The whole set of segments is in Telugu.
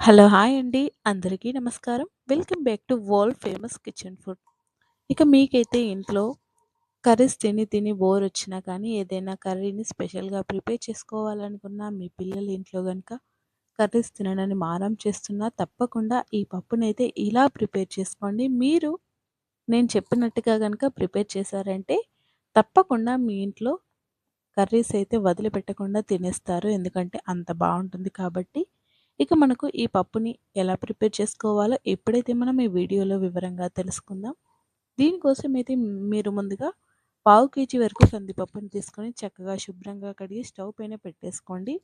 హలో హాయ్ అండి. అందరికీ నమస్కారం. Welcome back to world famous kitchen food. ఇక మీకైతే ఇంట్లో కర్రీస్ తిని తిని బోర్ వచ్చినా కానీ ఏదైనా కర్రీని స్పెషల్గా ప్రిపేర్ చేసుకోవాలనుకున్నా మీ పిల్లలు ఇంట్లో కనుక కర్రీస్ తినడానికి మారం చేస్తున్నా తప్పకుండా ఈ పప్పునైతే ఇలా ప్రిపేర్ చేసుకోండి. మీరు నేను చెప్పినట్టుగా కనుక ప్రిపేర్ చేశారంటే తప్పకుండా మీ ఇంట్లో కర్రీస్ అయితే వదిలిపెట్టకుండా తినేస్తారు. ఎందుకంటే అంత బాగుంటుంది కాబట్టి ఇక మనకు ఈ పప్పుని ఎలా ప్రిపేర్ చేసుకోవాలో ఎప్పుడైతే మనం ఈ వీడియోలో వివరంగా తెలుసుకుందాం. దీనికోసం అయితే మీరు ముందుగా పావు కేజీ వరకు కందిపప్పుని తీసుకొని చక్కగా శుభ్రంగా కడిగి స్టవ్ పైన పెట్టేసుకోండి.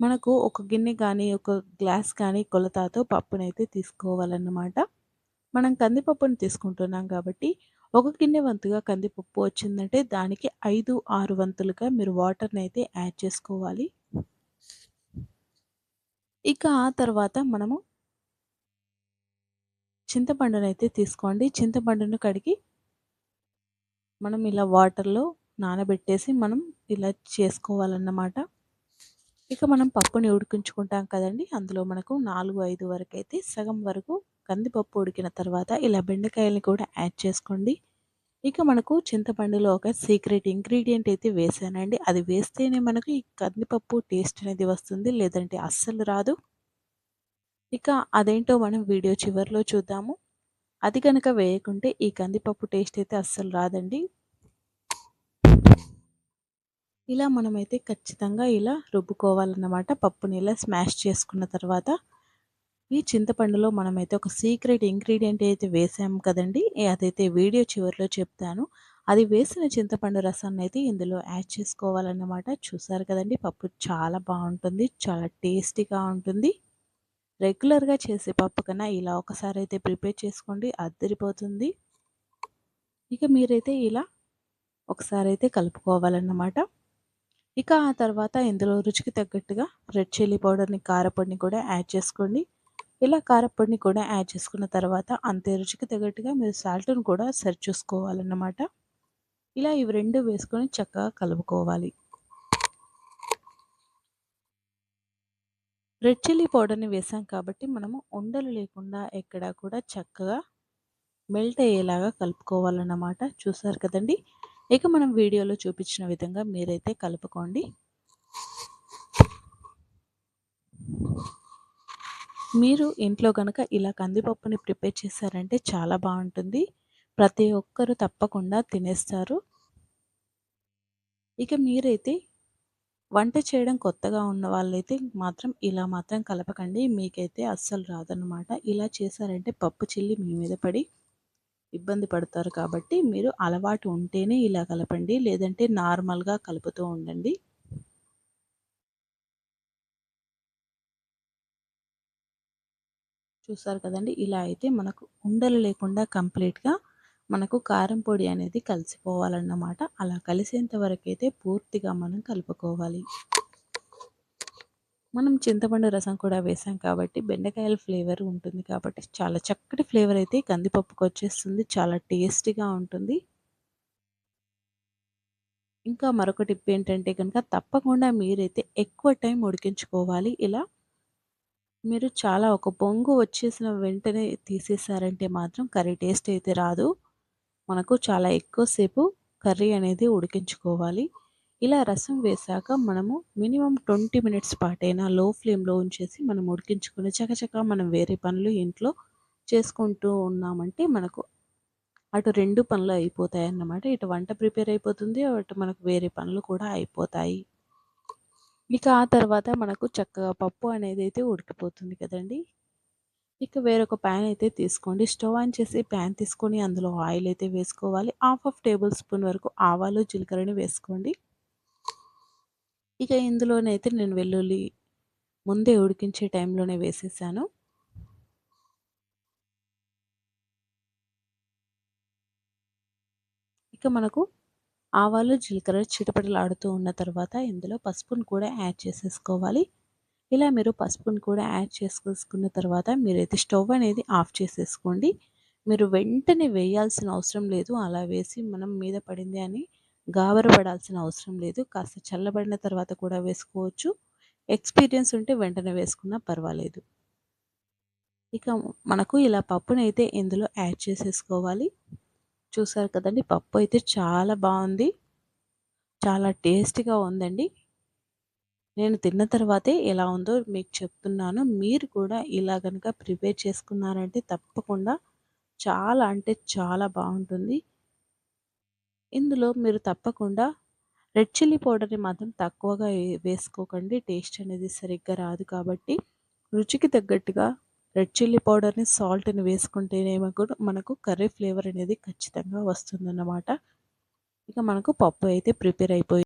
మనకు ఒక గిన్నె కానీ ఒక గ్లాస్ కానీ కొలతతో పప్పునైతే తీసుకోవాలన్నమాట. మనం కందిపప్పును తీసుకుంటున్నాం కాబట్టి ఒక గిన్నె వంతుగా కందిపప్పు వచ్చిందంటే దానికి ఐదు ఆరు వంతులుగా మీరు వాటర్ని అయితే యాడ్ చేసుకోవాలి. ఇక ఆ తర్వాత మనము చింతపండును అయితే తీసుకోండి. చింతపండును కడిగి మనం ఇలా వాటర్లో నానబెట్టేసి మనం ఇలా చేసుకోవాలన్నమాట. ఇక మనం పప్పుని ఉడికించుకుంటాం కదండి. అందులో మనకు నాలుగు ఐదు వరకు అయితే సగం వరకు కందిపప్పు ఉడికిన తర్వాత ఇలా బెండకాయల్ని కూడా యాడ్ చేసుకోండి. ఇక మనకు చింతపండులో ఒక సీక్రెట్ ఇంగ్రీడియంట్ అయితే వేసానండి. అది వేస్తేనే మనకు ఈ కందిపప్పు టేస్ట్ అనేది వస్తుంది లేదంటే అస్సలు రాదు. ఇక అదేంటో మనం వీడియో చివరిలో చూద్దాము. అది కనుక వేయకుంటే ఈ కందిపప్పు టేస్ట్ అయితే అస్సలు రాదండి. ఇలా మనమైతే ఖచ్చితంగా ఇలా రుబ్బుకోవాలన్నమాట. పప్పుని ఇలా స్మాష్ చేసుకున్న తర్వాత ఈ చింతపండులో మనమైతే ఒక సీక్రెట్ ఇంగ్రీడియంట్ అయితే వేసాము కదండి. అదైతే వీడియో చివరిలో చెప్తాను. అది వేసిన చింతపండు రసాన్ని అయితే ఇందులో యాడ్ చేసుకోవాలన్నమాట. చూసారు కదండి పప్పు చాలా బాగుంటుంది చాలా టేస్టీగా ఉంటుంది. రెగ్యులర్గా చేసే పప్పు కన్నా ఇలా ఒకసారి అయితే ప్రిపేర్ చేసుకోండి అద్దరిపోతుంది. ఇక మీరైతే ఇలా ఒకసారి అయితే కలుపుకోవాలన్నమాట. ఇక ఆ తర్వాత ఇందులో రుచికి తగ్గట్టుగా రెడ్ చిల్లీ పౌడర్ని కారపొడిని కూడా యాడ్ చేసుకోండి. ఇలా కారపొడిని కూడా యాడ్ చేసుకున్న తర్వాత అంతే రుచికి తగ్గట్టుగా మీరు సాల్ట్ని కూడా సరి చూసుకోవాలన్నమాట. ఇలా ఇవి రెండు వేసుకొని చక్కగా కలుపుకోవాలి. రెడ్ చిల్లీ పౌడర్ని వేసాం కాబట్టి మనము ఉండలు లేకుండా ఎక్కడా కూడా చక్కగా మెల్ట్ అయ్యేలాగా కలుపుకోవాలన్నమాట. చూసారు కదండి? ఇక మనం వీడియోలో చూపించిన విధంగా మీరైతే కలుపుకోండి. మీరు ఇంట్లో కనుక ఇలా కందిపప్పుని ప్రిపేర్ చేశారంటే చాలా బాగుంటుంది. ప్రతి ఒక్కరు తప్పకుండా తినేస్తారు. ఇక మీరైతే వంట చేయడం కొత్తగా ఉన్న వాళ్ళైతే మాత్రం ఇలా మాత్రం కలపకండి. మీకైతే అస్సలు రాదనమాట ఇలా చేశారంటే పప్పు చిల్లి మీ మీద పడి ఇబ్బంది పడతారు కాబట్టి మీరు అలవాటు ఉంటేనే ఇలా కలపండి. లేదంటే నార్మల్గా కలుపుతూ ఉండండి. చూసారు కదండి. ఇలా అయితే మనకు ఉండలు లేకుండా కంప్లీట్గా మనకు కారం పొడి అనేది కలిసిపోవాలన్నమాట. అలా కలిసేంత వరకు అయితే పూర్తిగా మనం కలుపుకోవాలి. మనం చింతపండు రసం కూడా వేసాం కాబట్టి బెండకాయల ఫ్లేవర్ ఉంటుంది కాబట్టి చాలా చక్కటి ఫ్లేవర్ అయితే కందిపప్పుకు వచ్చేస్తుంది. చాలా టేస్టీగా ఉంటుంది. ఇంకా మరొక టిప్ ఏంటంటే కనుక తప్పకుండా మీరైతే ఎక్కువ టైం ఉడికించుకోవాలి. ఇలా మీరు చాలా ఒక బొంగు వచ్చేసిన వెంటనే తీసేసారంటే మాత్రం కర్రీ టేస్ట్ అయితే రాదు. మనకు చాలా ఎక్కువసేపు కర్రీ అనేది ఉడికించుకోవాలి. ఇలా రసం వేసాక మనము మినిమం ట్వంటీ మినిట్స్ పాటైనా లో ఫ్లేమ్లో ఉంచేసి మనం ఉడికించుకుని చకచక మనం వేరే పనులు ఇంట్లో చేసుకుంటూ ఉన్నామంటే మనకు అటు రెండు పనులు అయిపోతాయి అన్నమాట ఇటు వంట ప్రిపేర్ అయిపోతుంది అటు మనకు వేరే పనులు కూడా అయిపోతాయి. ఇక ఆ తర్వాత మనకు చక్కగా పప్పు అనేది అయితే ఉడికిపోతుంది కదండి. ఇక వేరొక ప్యాన్ అయితే తీసుకోండి. స్టవ్ ఆన్ చేసి ప్యాన్ తీసుకొని అందులో ఆయిల్ అయితే వేసుకోవాలి. హాఫ్ ఆఫ్ టేబుల్ స్పూన్ వరకు ఆవాలు జీలకర్రని వేసుకోండి. ఇక ఇందులోనైతే నేను వెల్లుల్లి ముందే ఉడికించే టైంలోనే వేసేసాను. ఇక మనకు ఆవాలు జీలకర్ర చిటపటలాడుతూ ఉన్న తర్వాత ఇందులో పసుపును కూడా యాడ్ చేసేసుకోవాలి. ఇలా మీరు పసుపును కూడా యాడ్ చేసుకున్న తర్వాత మీరైతే స్టవ్ అనేది ఆఫ్ చేసేసుకోండి. మీరు వెంటనే వేయాల్సిన అవసరం లేదు. అలా వేసి మనం మీద పడింది అని గాబరపడాల్సిన అవసరం లేదు. కాస్త చల్లబడిన తర్వాత కూడా వేసుకోవచ్చు. ఎక్స్పీరియన్స్ ఉంటే వెంటనే వేసుకున్నా పర్వాలేదు. ఇక మనకు ఇలా పప్పునైతే ఇందులో యాడ్ చేసేసుకోవాలి. చూసారు కదండి పప్పు అయితే చాలా బాగుంది. చాలా టేస్టీగా ఉందండి. నేను తిన్న తర్వాతే ఎలా ఉందో మీకు చెప్తున్నాను. మీరు కూడా ఇలా కనుక ప్రిపేర్ చేసుకున్నారంటే తప్పకుండా చాలా అంటే చాలా బాగుంటుంది. ఇందులో మీరు తప్పకుండా రెడ్ చిల్లీ పౌడర్ని మాత్రం తక్కువగా వేసుకోకండి. టేస్ట్ అనేది సరిగ్గా రాదు కాబట్టి రుచికి తగ్గట్టుగా రెడ్ చిల్లీ పౌడర్ని సాల్ట్ని వేసుకుంటేనేమో కూడా మనకు కర్రీ ఫ్లేవర్ అనేది ఖచ్చితంగా వస్తుందన్నమాట. ఇక మనకు పప్పు అయితే ప్రిపేర్ అయిపోయి